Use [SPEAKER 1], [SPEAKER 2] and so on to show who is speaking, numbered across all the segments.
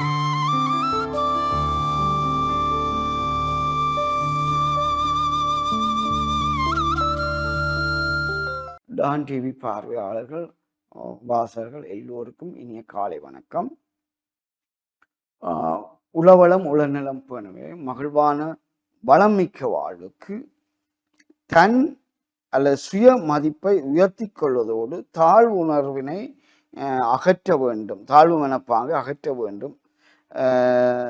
[SPEAKER 1] Don TV பார்வையாளர்கள் வாசகர்கள் எல்லோருக்கும் இனிய காலை வணக்கம். உளவளம் உளநலம் போனவே மகிழ்வான வளம் மிக்க வாழ்வுக்கு தன் அல்லது சுய மதிப்பை உயர்த்தி கொள்வதோடு தாழ்வு உணர்வினை அகற்ற வேண்டும். தாழ்வு மனப்பாங்கை அகற்ற வேண்டும்.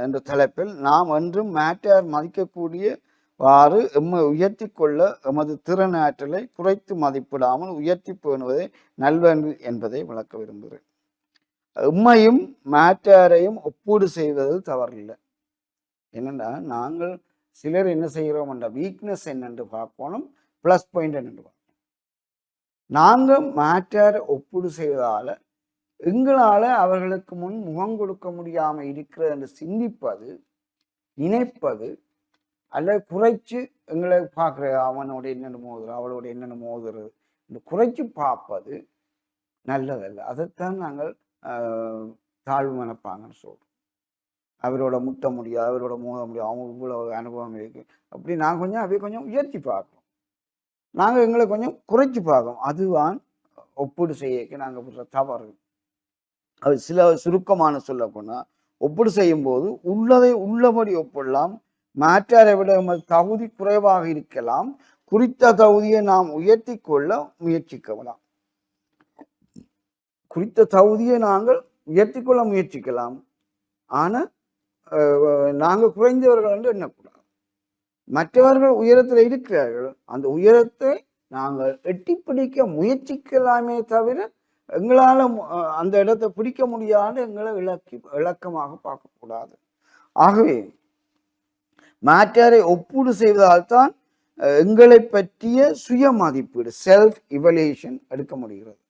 [SPEAKER 1] என்ற தலைப்பில் நாம் என்றும் மாற்றார் மதிக்கக்கூடிய வாறு எம்மை உயர்த்தி கொள்ள எமது திறனாற்றலை குறைத்து மதிப்பிடாமல் உயர்த்தி பேணுவதே நல்வன்பு என்பதை விளக்க விரும்புகிறேன். எம்மையும் மேட்டாரையும் ஒப்பீடு செய்வதில் தவறில்லை. என்னென்னா நாங்கள் சிலர் என்ன செய்கிறோம் என்ற வீக்னஸ் என்னென்று பார்க்கணும் ப்ளஸ் பாயிண்ட் என்னென்று பார்க்கணும். நாங்கள் மேட்டாரை ஒப்பீடு செய்வதால் எங்களால் அவர்களுக்கு முன் முகம் கொடுக்க முடியாமல் இருக்கிறது என்று சிந்திப்பது நினைப்பது அல்லது குறைச்சு எங்களை பார்க்குற அவனோட என்னென்ன மோதுறது அவளோட என்னென்ன மோதுறது இந்த குறைச்சு பார்ப்பது நல்லதல்ல. அதைத்தான் நாங்கள் தாழ்வு மனப்பாங்கன்னு சொல்கிறோம் அவரோட முட்ட முடியாது அவரோட மோத முடியாது அவங்க இவ்வளோ அனுபவம் இருக்கு. அப்படி நாங்கள் கொஞ்சம் அப்படியே கொஞ்சம் உயர்த்தி பார்க்கணும் நாங்கள் எங்களை கொஞ்சம் குறைச்சி பார்க்கணும் அதுதான் ஒப்பீடு செய்யக்கு நாங்கள் தவறு. சில சுருக்கமான சொல்ல போனால் ஒப்பீடு செய்யும்போது உள்ளதை உள்ளபடி ஒப்பிடலாம். மாற்றாரை விட தகுதி குறைவாக இருக்கலாம். குறித்த தகுதியை நாம் உயர்த்தி கொள்ள முயற்சிக்கலாம் குறித்த தகுதியை நாங்கள் உயர்த்தி கொள்ள முயற்சிக்கலாம். ஆனால் நாங்கள் குறைந்தவர்கள் என்று எண்ணக்கூடாது. மற்றவர்கள் உயரத்தில் இருக்கிறார்கள். அந்த உயரத்தை நாங்கள் எட்டி பிடிக்க முயற்சிக்கலாமே தவிர எங்களால் அந்த இடத்தை பிடிக்க முடியாது எங்களை இலக்கி இலக்கமாக பார்க்கக்கூடாது. ஆகவே மேட்டரை ஒப்பீடு செய்வதால் தான் எங்களை பற்றிய சுய மதிப்பீடு செல்ஃப் இவலியூஷன் எடுக்க முடிகிறது.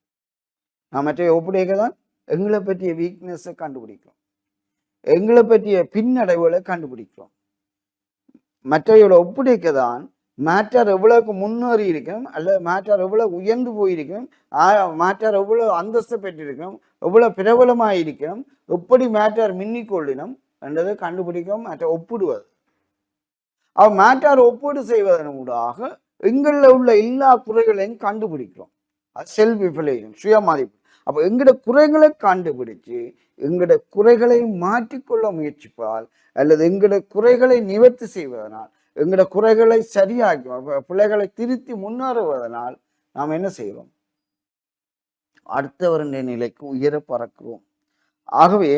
[SPEAKER 1] நான் மற்ற ஒப்படைக்க தான் எங்களை பற்றிய வீக்னஸை கண்டுபிடிக்கிறோம். எங்களை பற்றிய பின்னடைவுகளை கண்டுபிடிக்கிறோம். மற்றவையோட ஒப்படைக்க தான் மேட்டர் எவ்வளவுக்கு முன்னேறி இருக்கும் அல்லது மேட்டர் எவ்வளவு உயர்ந்து போயிருக்கும் மேட்டர் எவ்வளவு அந்தஸ்து பெற்றிருக்கும் எவ்வளவு பிரபலமாக இருக்கணும் எப்படி மேட்டர் மின்னிக்கொள்ளினம் என்றதை கண்டுபிடிக்கும் மற்ற ஒப்பிடுவது. அவ மேட்டார் ஒப்பீடு செய்வதன் ஊடாக எங்களில் உள்ள எல்லா குறைகளையும் கண்டுபிடிக்கிறோம். அது செல்ஃப் இஃபலேஷன் சுயமதிப்பு. அப்போ எங்களோட குறைகளை கண்டுபிடிச்சு எங்களோட குறைகளை மாற்றிக்கொள்ள முயற்சிப்பால் அல்லது எங்களோட குறைகளை நிவர்த்தி செய்வதனால் எங்களோட குறைகளை சரியாக்கி பிள்ளைகளை திருத்தி முன்னேறுவதனால் நாம் என்ன செய்கிறோம் அடுத்தவருடைய நிலைக்கு உயர பறக்கிறோம் ஆகவே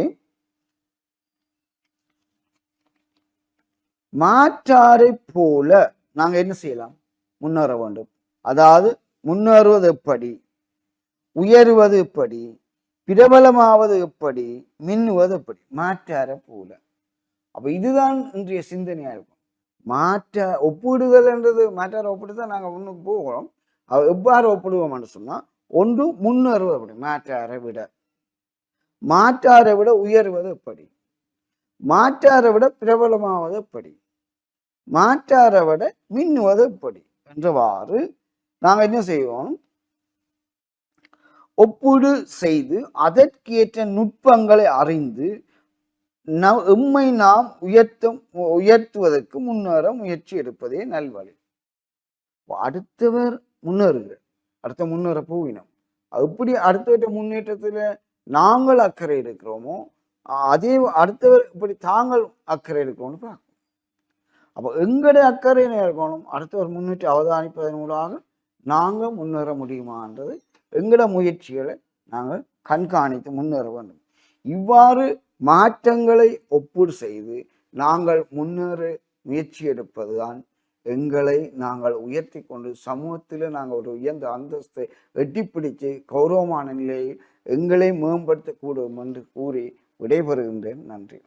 [SPEAKER 1] மாற்றாரை போல நாங்க என்ன செய்யலாம்? முன்னேற வேண்டும். அதாவது முன்னேறுவது எப்படி? உயருவது எப்படி? பிரபலமாவது எப்படி? மின்னுவது எப்படி? மாற்றாரை போல. அப்ப இதுதான் இன்றைய சிந்தனையா இருக்கும். மாற்ற ஒப்பிடுதல்ன்றது மாற்றார ஒப்பிட்டு நாங்க முன்னுக்கு போகிறோம் அது எவ்வாறு ஒப்பிடுவோம்னு சொன்னால் ஒன்று முன்னேறுவது எப்படி? மாற்றாரை விட. மாற்றாரை விட உயர்வது எப்படி? மாற்றாரை விட பிரபலமாவது எப்படி? மாற்றாரை விட மின்னுவது எப்படி? என்றவாறு நாங்கள் என்ன செய்வோம்? ஒப்பீடு செய்து அதற்கேற்ற நுட்பங்களை அறிந்து நம் எம்மை நாம் உயர்த்தும் உயர்த்துவதற்கு முன்னேற முயற்சி எடுப்பதே நல்வழி. அடுத்தவர் முன்னேறுகிறார் அடுத்த முன்னேற பூவினம். எப்படி அடுத்தவற்ற முன்னேற்றத்துல நாங்கள் அக்கறை இருக்கிறோமோ அதே அடுத்தவர் இப்படி தாங்கள் அக்கறை எடுக்கணும்னு பார்க்கணும். அப்போ எங்களுடைய அக்கறை இருக்கணும்? அடுத்தவர் முன்னேற்றி அவதானிப்பதன் மூலமாக நாங்கள் முன்னேற முடியுமான்றது எங்களோட முயற்சிகளை நாங்கள் கண்காணித்து முன்னேற வேண்டும். இவ்வாறு மாற்றங்களை ஒப்பீடு செய்து நாங்கள் முன்னேற முயற்சி எடுப்பதுதான் எங்களை நாங்கள் உயர்த்தி கொண்டு சமூகத்தில் நாங்கள் ஒரு உயர்ந்த அந்தஸ்தை எட்டிப்பிடித்து கௌரவமான நிலையில் எங்களை மேம்படுத்தக்கூடும் என்று கூறி விடைபெறுகின்றேன். நன்றி.